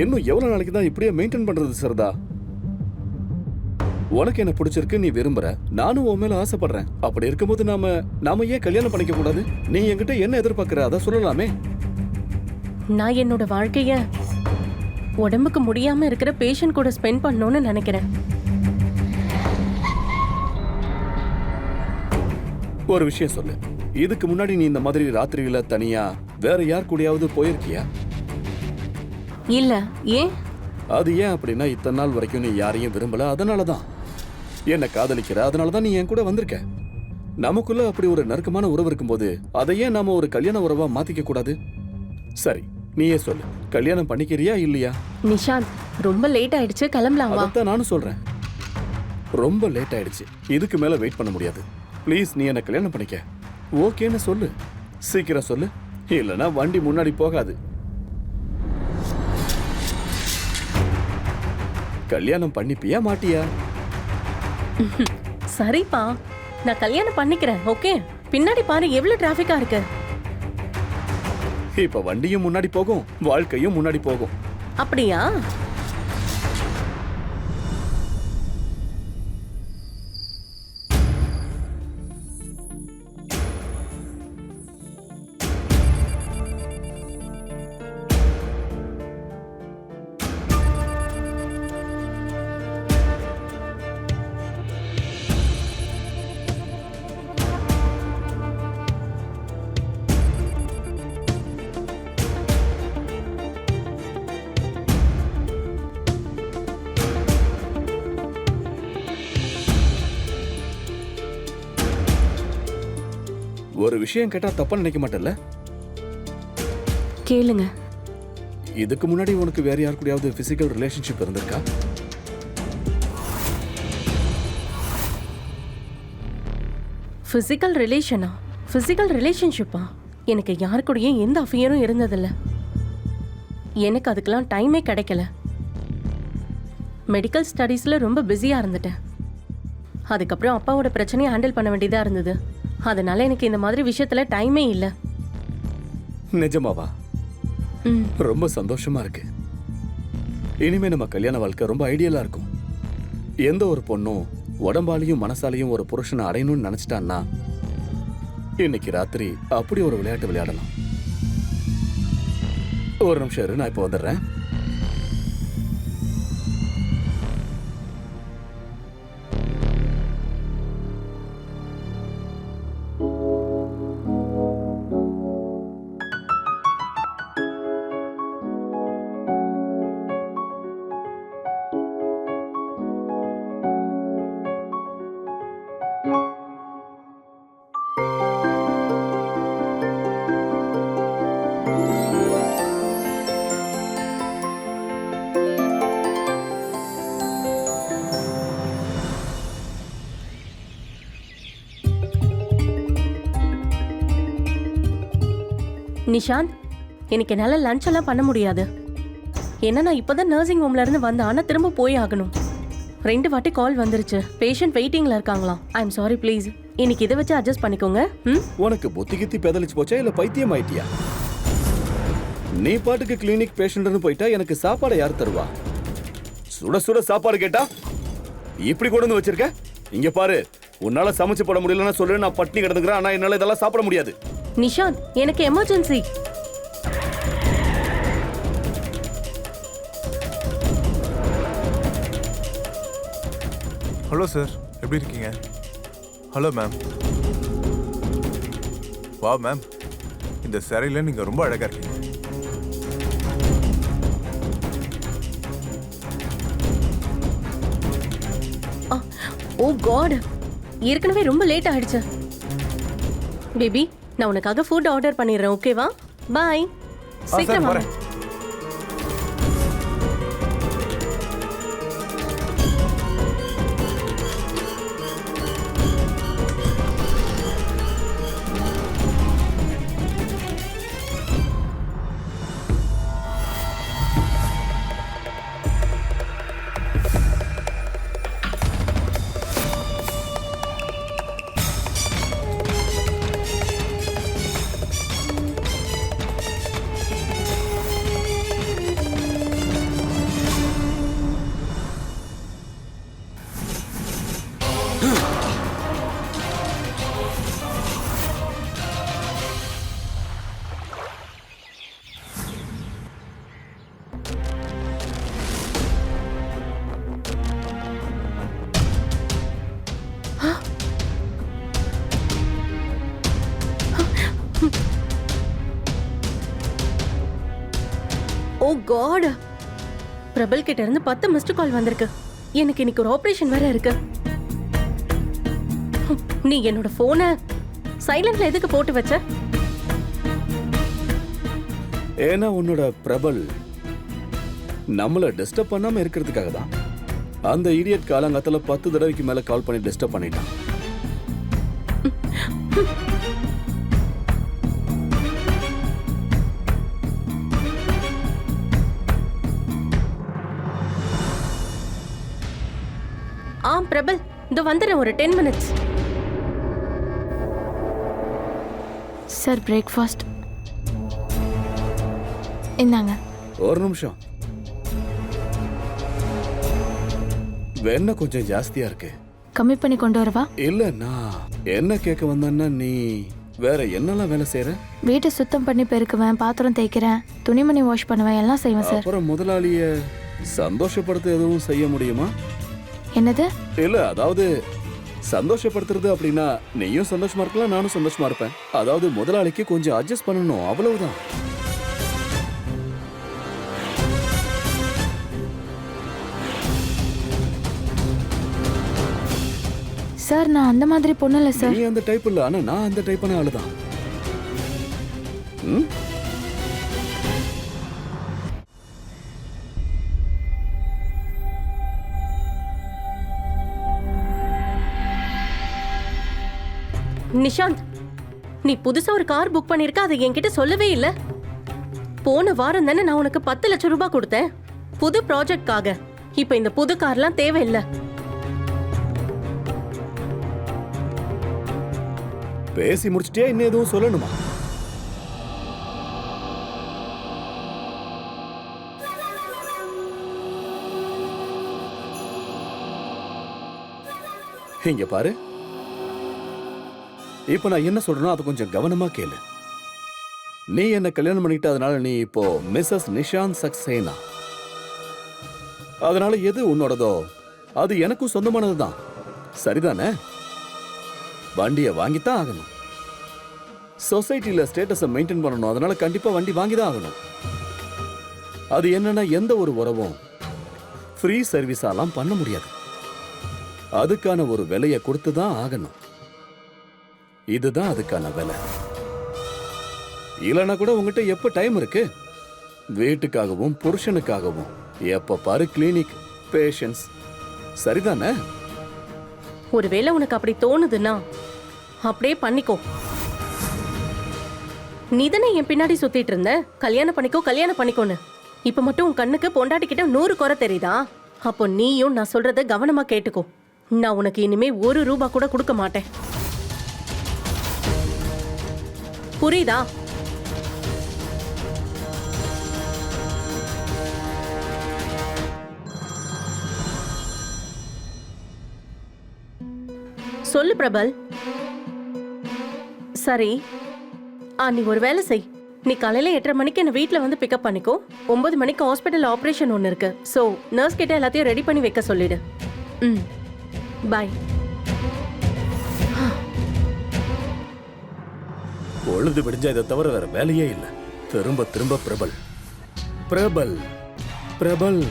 இன்னும் எவ்வளவு நாளைக்கு தான் இப்படியே மெயின்டைன் பண்றது சரிதா? உனக்கு என்ன பிடிச்சிருக்கு நீ விரும்புற. நானும் உன் மேல ஆசைப்படுறேன். அப்படி இருக்கும்போது நாம நாம ஏன் கல்யாணம் பண்ணிக்க கூடாது? நீ என்கிட்ட என்ன எதிர்பார்க்கற? அதை சொல்லலாமே. நான் என்னோட வாழ்க்கைய உடம்புக்கு முடியாம இருக்கிற பேஷண்ட் கூட ஸ்பெண்ட் பண்ணணும்னு நினைக்கிறேன். ஒரு விஷயம் சொல்லு. இதுக்கு முன்னாடி நீ இந்த மாதிரி ராத்திரியில தனியா வேற யார் கூடயாவது போயிருக்கியா? இல்ல ஏன்? அது ஏன் அப்படின்னா இத்தனை நாள் வரைக்கும் நீ யாரையும் விரும்பல. அதனால தான் என்ன காதலிக்கிற அதனால தான் நீ என் கூட வந்திருக்க. நமக்குள்ள அப்படி ஒரு நெருக்கமான உறவு இருக்கும்போது அதை ஏன் நாம ஒரு கல்யாண உறவா மாத்திக்க கூடாது? சரி நீயே சொல்லு. கல்யாணம் பண்ணிக்கிறியா இல்லையா? நிஷாந்த் ரொம்ப லேட் ஆயிடுச்சு கிளம்பலாம்? வா அதைத்தான் நானும் சொல்றேன். ரொம்ப லேட் ஆயிடுச்சு. இதுக்கு மேல வெயிட் பண்ண முடியாது. ப்ளீஸ் நீ என்ன கல்யாணம் பண்ணிக்க. ஓகேன்னு சொல்லு. சீக்கிரம் சொல்லு. இல்லைன்னா வண்டி முன்னாடி போகாது. கல்யாணம் பண்ணிப்பியா மாட்டியா? சரிப்பா. நான் கல்யாணம் பண்ணிக்கிறேன் ஓகே? பின்னாடி பாரு எவ்வளவு டிராஃபிக்கா இருக்கு. இப்ப வண்டியும் முன்னாடி போகும் வாழ்க்கையும் முன்னாடி போகும். அப்படியா? ஒரு விஷயம் கேட்டா தப்பா நினைக்க மாட்டல்ல கேளுங்க. இதுக்கு முன்னாடி உனக்கு வேற யார் கூடயாவது பிசிக்கல் ரிலேஷன்ஷிப் இருந்திருக்கா? ஃபிசிக்கல் ரிலேஷனா ஃபிசிக்கல் ரிலேஷன்ஷிப்பா எனக்கு யாரு கூடயும் எந்த அஃபியரும் இருந்ததில்ல. எனக்கு அதுக்கெல்லாம் டைமே கிடைக்கல. மெடிக்கல் ஸ்டடீஸில் ரொம்ப பிஸியாக இருந்துட்டேன். அதுக்கப்புறம் அப்பாவோட பிரச்சனையை ஹேண்டில் பண்ண வேண்டியதாக இருந்தது. அதனால எனக்கு இந்த மாதிரி விஷயத்தில் டைமே இல்லை. நிஜமாவா? ரொம்ப சந்தோஷமா இருக்கு. இனிமே நம்ம கல்யாண வாழ்க்கை ரொம்ப ஐடியலா இருக்கும். எந்த ஒரு பொண்ணும் உடம்பாலையும் மனசாலையும் ஒரு புருஷனை அடையணும்னு நினைச்சிட்டான்னா இன்னைக்கு ராத்திரி அப்படி ஒரு விளையாட்டு விளையாடலாம். ஒரு நிமிஷம் இரு நான் இப்போ வந்துடுறேன். நிஷாந்த் எனக்கு என்னால் லஞ்ச் எல்லாம் பண்ண முடியாது. ஏன்னா நான் இப்போதான் நர்சிங் ஹோம்லேருந்து வந்தேன் ஆனால் திரும்ப போய் ஆகணும். ரெண்டு வாட்டி கால் வந்துருச்சு. பேஷண்ட் வெயிட்டிங்கில் இருக்காங்களாம். ஐ எம் சாரி ப்ளீஸ் இன்னைக்கு இதை வச்சு அட்ஜஸ்ட் பண்ணிக்கோங்க. ம்? உனக்கு புத்தி கித்தி பெதலிச்சு போச்சா இல்லை பைத்தியம் ஆயிட்டியா நீ பாட்டுக்கு கிளினிக் பேஷண்ட்னு போயிட்டா எனக்கு சாப்பாடை யார் தருவா? சுட சுட சாப்பாடு கேட்டா இப்படி கொண்டு வந்து வச்சிருக்க? இங்க பாரு உன்னால சமைச்சு போட முடியலன்னு சொல்லு நான் பட்டினி கிடந்துக்கிறேன் ஆனா என்னால இதெல்லாம் சாப்பிட முடியாது. நிஷாந்த் எனக்கு எமர்ஜென்சி ஹலோ சார் எப்படி இருக்கீங்க? ஹலோ மேம் வா மேம் இந்த சிறையில் நீங்கள் ரொம்ப அழகாக இருக்கீங்க. ஓ காட் ஏற்கனவே ரொம்ப லேட் ஆயிடுச்சு. பேபி நான் உனக்காக ஃபுட் ஆர்டர் பண்ணிடுறேன் ஓகேவா பாய் சீக்கிரம். வாங்க காட் பிரபல் கிட்ட இருந்து பத்து மிஸ்டு கால் வந்திருக்கு. எனக்கு இன்னைக்கு ஒரு ஆபரேஷன் வேற இருக்கு. நீ என்னோட போனை சைலண்ட்ல எதுக்கு போட்டு வச்ச? ஏன்னா உன்னோட பிரபல் நம்மள டிஸ்டர்ப் பண்ணாம இருக்கிறதுக்காக தான். அந்த இடியட் காலங்காத்துல பத்து தடவைக்கு மேல கால் பண்ணி டிஸ்டர்ப் பண்ணிட்டான். பிரபல் இந்த வந்துடுறேன் ஒரு டென் மினிட்ஸ் சார் பிரேக்ஃபாஸ்ட் இந்தாங்க. ஒரு நிமிஷம். வெண்ணெய் கொஞ்சம் ஜாஸ்தியா இருக்கு. கம்மி பண்ணி கொண்டு வரவா? இல்ல நான் என்ன கேட்க வந்தேன்னா நீ வேற என்னெல்லாம் வேலை செய்யற வீட்டை சுத்தம் பண்ணி பெருக்குவேன் பாத்திரம் தேய்க்கிறேன் துணிமணி வாஷ் பண்ணுவேன் எல்லாம் செய்வேன் சார் அப்புறம் முதலாளிய சந்தோஷப்படுத்த எதுவும் செய்ய முடியுமா? என்னது? இல்ல அதாவது சந்தோஷப்படுத்துறது அப்படின்னா நீயும் சந்தோஷமா இருக்கலாம் நானும் சந்தோஷமா இருப்பேன். அதாவது முதலாளிக்கு கொஞ்சம் அட்ஜஸ்ட் பண்ணணும் அவ்வளவுதான். சார் நான் அந்த மாதிரி பொண்ணு இல்லை சார். நீ அந்த டைப் இல்ல ஆனா நான் அந்த டைப்பான ஆளுதான். ம்? நிஷாந்த் நீ புதுசா ஒரு கார் புக் பண்ணிருக்க அதை என்கிட்ட சொல்லவே இல்ல. போன வாரம் தானே நான் உனக்கு பத்து லட்சம் ரூபாய் கொடுத்தேன். புது ப்ராஜெக்ட்காக. இப்ப இந்த புது கார்லாம் தேவையில்லை. பேசி முடிச்சிட்டே இன்னும் எதுவும் சொல்லணுமா? இங்க பாரு. இப்ப நான் என்ன சொல்றேனோ அதை கொஞ்சம் கவனமா கேளு. நீ என்ன கல்யாணம் பண்ணிக்கிட்ட அதனால நீ இப்போ மிஸ்ஸஸ் நிஷாந்த் சக்சேனா? அதனால எது உன்னோடதோ? அது எனக்கும் சொந்தமானதுதான் சரிதானே? வண்டியை வாங்கித்தான் ஆகணும். சொசைட்டியில ஸ்டேட்டஸை மெயின்டைன் பண்ணணும். அதனால கண்டிப்பா வண்டி வாங்கி தான் ஆகணும். அது என்னன்னா எந்த ஒரு உறவும் ஃப்ரீ சர்வீஸாலாம் பண்ண முடியாது. அதுக்கான ஒரு விலையை கொடுத்து தான் ஆகணும். இதுதான் அதுக்கான விலை. இல்லைன்னா கூட உங்ககிட்ட எப்ப டைம் இருக்கு? வீட்டுக்காகவும் புருஷனுக்காகவும். எப்ப பாரு கிளினிக் பேஷன்ஸ் சரிதானே? ஒருவேளை உனக்கு அப்படி தோணுதுன்னா அப்படியே பண்ணிக்கோ. நீ தானே என் பின்னாடி சுத்திட்டு இருந்த? கல்யாணம் பண்ணிக்கோ கல்யாணம் பண்ணிக்கோன்னு. இப்ப மட்டும் உன் கண்ணுக்கு பொண்டாட்டி கிட்ட நூறு குறை தெரியுதா? அப்போ நீயும் நான் சொல்றத கவனமா கேட்டுக்கோ. நான் உனக்கு இனிமே ஒரு ரூபா கூட கொடுக்க மாட்டேன். புரியுதா? சொல்லு பிரபல். சரி ஆ நீ ஒரு வேலை செய். நீ காலையில எட்டரை மணிக்கு என்ன வீட்டில் வந்து பிக்கப் பண்ணிக்கோ. ஒன்பது மணிக்கு ஹாஸ்பிட்டல் ஆபரேஷன் ஒன்று இருக்கு. ஸோ நர்ஸ் கிட்ட எல்லாத்தையும் ரெடி பண்ணி வைக்க சொல்லிடு. ம். பாய் பொழுது விடிஞ்சா இதை தவிர வேற வேலையே இல்லை. திரும்ப திரும்ப பிரபல். பிரபல். பிரபல்.